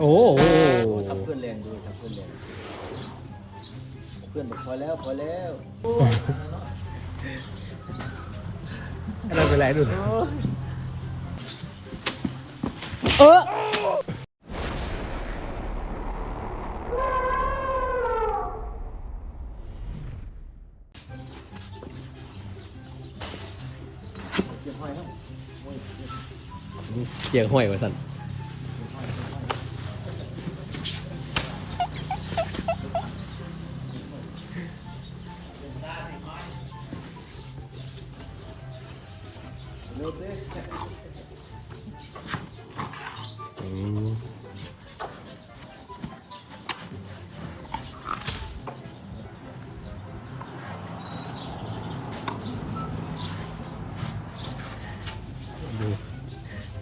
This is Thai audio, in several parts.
โอ้โหทำเพื่อนแรงด้วยทำเพื่อนแรงเพื่อนบอกพอแล้วพอแล้วอะไรเป็นไรดูเออเก็บห้อยครับโอ้ยเกียงห้อยไว้สั่น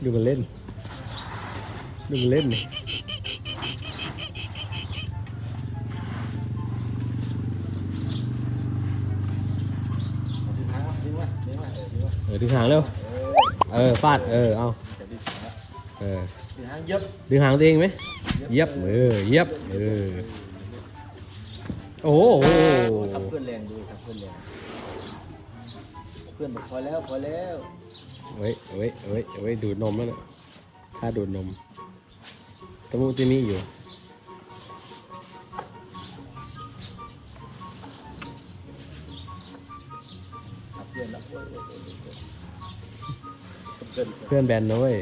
ดูมันเล่น ดูมันเล่นนี่ดึงหางวะดึงวะดึงวะเออดึงวะเออดึงหางเร็ว เออเออฟาด เออ เอาจะดึงหางละเออ ดึงหางเย็บดึงหางตัวเองไหมเย็บ เออ เย็บ เออ โอ้โหทำเพื่อนแรงด้วยทำเพื่อนแรง เพื่อนบอกพอแล้ว พอแล้ว เว้ยเว้ยเว้ยเว้ยดูดนมแล้วนะถ้าดูดนมตะมุจะมีอยู่ทำเพื่อนละโอ้ยโอ้ยโอ้ยโอ้ยเพื่อนเพื่อนแบนนะเว้ย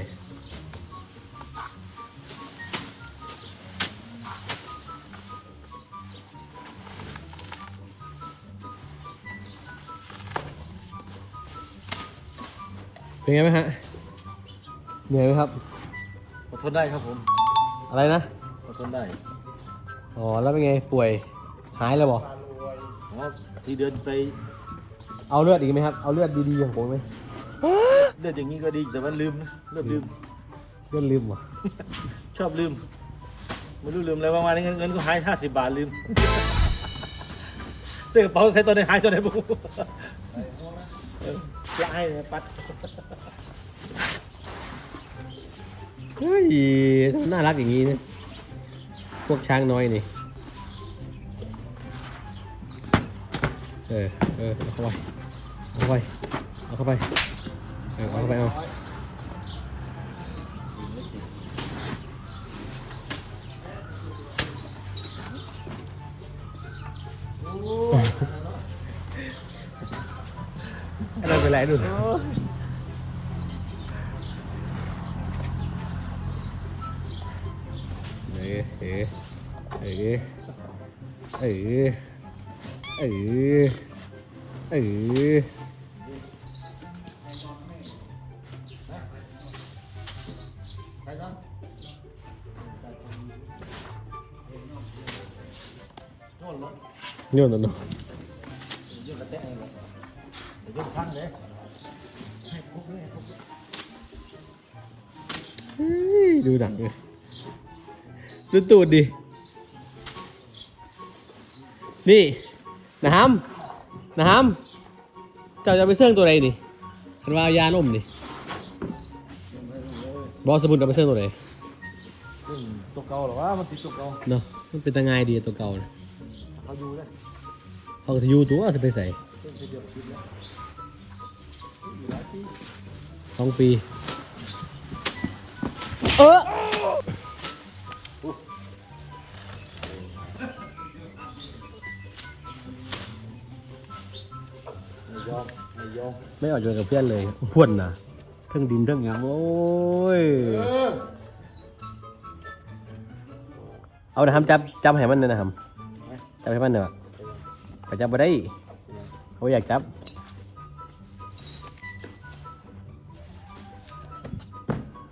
เป็นไงไหมฮะ เหนื่อยไหมครับ อดทนได้ครับผมอะไรนะ อดทนได้อ๋อ แล้วเป็นไง ป่วย หายแล้วบออ๋อสี่เดือนไปเอาเลือดอีกไหมครับ เอาเลือดดีๆของผมไหมเลือดอย่างนี้ก็ดีแต่ว่าลืมนะเลือดลืม เลือดลืมเหรอชอบลืมไม่รู้ลืมอะไรประมาณนี้เงินเงินก็หายห้าสิบบาทลืมเสื้อกระเป๋าใส่ตัวไหนหายตัวไหนบุก จะให้เลยปัดเฮ้ยน่ารักอย่างนี้นะพวกช้างน้อยนี่ เออ เออ เอาเข้าไป เอาเข้าไป เอาเข้าไป เออ เอาเข้าไปเอา อะไรเป็นไรดูเยนตัวน้ยืนกระแตะเองเลยเดี๋ยวยืนข้างเลยให้คุกเลยให้คุกเลยเฮ้ยดูหนังเลยดูตูดดิ นี่นะฮัมนะฮัมเจ้าจะไปเสื่องตัวไหนนี่คันว่ายานุ่มนี่บอสบุนเอาไปเสื่องตัวไหนซึ่งตัวเก่าหรอวะมันติดตัวเก่าเนาะมันเป็นตางไงดีตัวเก่านะเขาอยู่เลยเขาก็จะอยูตัวจะไปใส่ ซึ่งจะเดือดคิดแล้วอยู่หลายปี สองปี เออไม่ยอมไม่ยอมไม่ออกจากกับเพื่อนเลยพ่วนนะเครื่องดินเครื่องหยังโอ้ย เอานะฮัมจับจับให้มันเลยนะฮัมจับให้มันเนอะไปจับมาได้เขาอยากจับ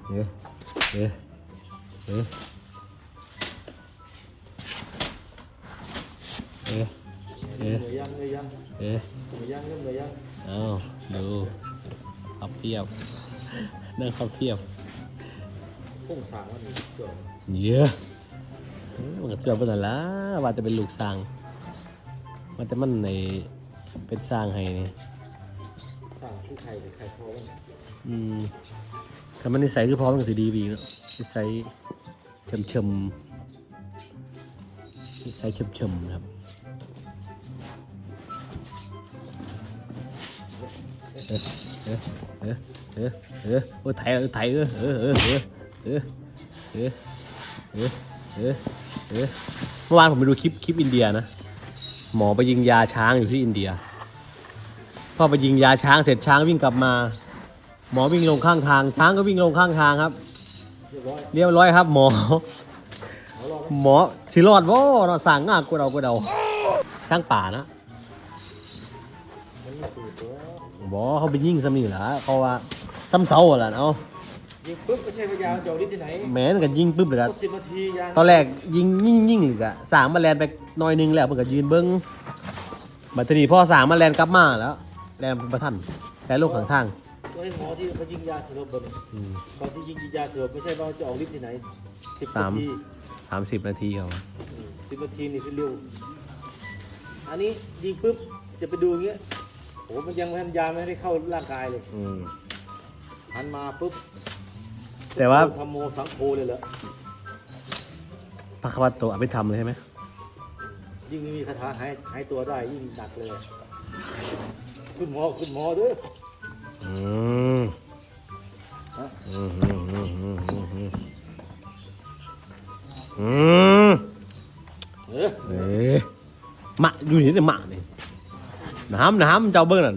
เอ๊ะเอ๊ะเอ๊ะเอ๊ะเหนื่อยยังเหนื่อยยังเอ๊ะเหนื่อยยังเริ่มเหนื่อยยังเอาดูขับเพียบนั่งขับเพียบพุ่งสางวันนี้เกิดเยอะเออมันก็เชื่อเป็นละว่าจะเป็นลูกสร้างมันแต่มันในเป็นสร้างให้นี่สางผู้ไข่หรือไข่พอวะ อืมถ้ามันนิสัยคือพร้อมก็ถือดีไปอีเนาะนิสัยใจชมชมใช้ชมชมๆครับเออเออเออเออเออโอ้ไถเออไถเออเออเออเออเออเออเออเออเออเมื่อวานผมไปดูคลิปคลิปอินเดียนะหมอไปยิงยาช้างอยู่ที่อินเดียพอไปยิงยาช้างเสร็จช้างวิ่งกลับมา หมอวิ่งลงข้างทาง ช้างก็วิ่งลงข้างทางครับ เรียบร้อยเรียบร้อยครับ หมอเอาลองหมอสิรอดบ่เราสั่งงากกูเรากูเดาช้างป่านะมันมีสูตรตัวบอเขาไปยิงซ้ำนี่แหละเขาว่าซ้ำเสาแหละเนาะยิงปุ๊บไม่ใช่พยายามจะเอาลิ้นที่ไหนแม้นกันยิงปุ๊บเลยครับก็สิบนาทียางตอนแรกยิงยิงยิงอีกอะสางมาแลนไปหน่อยหนึงแล้วเพิ่นก็ยืนเบิ้งบัตรนีพ่อสางมาแลนกลับมาแล้วแลนประทันแลนลูกข้างทาง ก็ให้หมอที่เขายิงยาสลบบนอืม ตอนที่ยิงยาสลบไม่ใช่ว่าจะเอาลิ้นที่ไหนสิบสานาทีสามสิบนาทีเขาสิบนาทีนี่คือเร็ว อันนี้ยิงปุ๊บจะไปดูอย่างเงี้ยโอ้มันยังไม่ทันยาไม่ได้เข้าร่างกายเลยอืม หันมาปุ๊บแต่ว่าทำโมสังโฆเลยเหรอพระคัมภีร์อภิธรรมเลยใช่ไหมยิ่งมีคาถาหายหายตัวได้ยิ่งหนักเลยขึ้นหมอขึ้นหมอเด้ออืมฮะ อืมอืมอืมอืมอืมอืมอืมเออเอ๊ะหมะอยู่นี่แต่หมะนี่น้ำน้ำเจ้าเบิ้งนั่น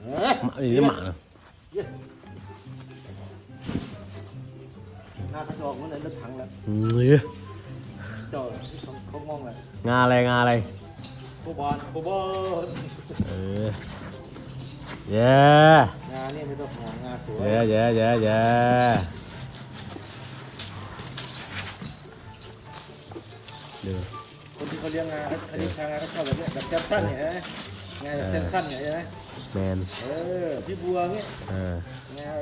เออหมะนี่หมะนะเย้หน้าเขาจะออกมันเลยรถถังแล้วอืมเอ้ยจอดเขาเขามองเลยงาอะไรงาอะไรโบบานโบบานเออเย้านนี่ไม่ต้องห่วงงานสวยเย้เย้เย้เย้เดี๋ยวคนที่เขาเลี้ยงงานเขาเลี้ยงช้างงานเขาชอบแบบเนี้ยแบบแซมสั้นเนี่ยนะงานแบบแซมสั้นเนี่ยใช่ไหมแมนเออพี่บัวเงี้ยเอองาน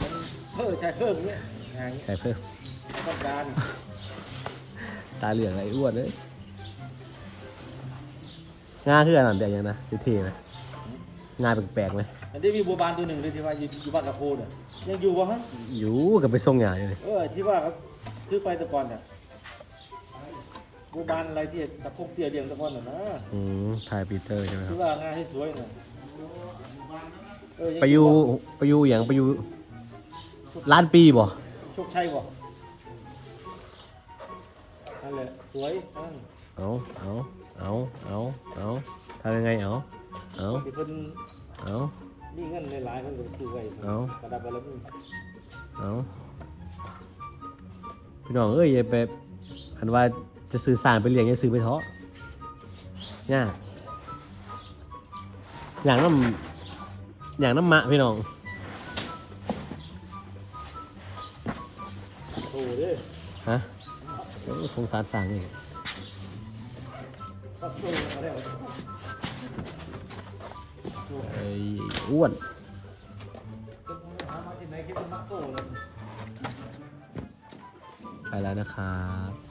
มันเพิ่มใช่เพิ่มเงี้ยงานเงี้ยใส่เพิ่มเขาต้องการตาเหลืองอะไรอ้วนเลยงาคืออันนั้นแต่ยังนะเท่ๆไหมงาแปลกๆไหม อันนี้มีบัวบานตัวหนึ่งเลยที่ว่าอยู่อยู่บ้านตะโพนอะยังอยู่ปะฮะอยู่กับไปส่งงานอยู่เลยเออที่ว่าเขาซื้อไปแต่ก่อนเนี่ยบัวบานอะไรที่ตะพกเตี้ยเลี้ยงตะก่อนน่ะนะอืมถ่ายปีเตอร์ใช่ไหมครัที่บ ว่างานให้สวยน่ะเออไปอยู่ไปอยู่อย่างไปอยู่ล้านปีบ่โชคชัยบ่นั่นแหละสวยนั่นเอาเอาเอาเอาเอาทำยังไงเอาเอาที่เพิ่นเอา มีเงินหลายๆเพิ่นก็ซื้อไว้เอา ประดับอะไรนี่เอาพี่น้องเอ้ยอย่าไปอันว่าจะซื้อสารไปเลี้ยงอย่าซื้อไปเถาะยากอย่างน้ำอย่างน้ำมะพี่น้อง โอ้เด้อฮะโอ้สงสารสั่งนี่ตัดโซ่มาแล้ว ไอ้อ้วนไปแล้วนะครับ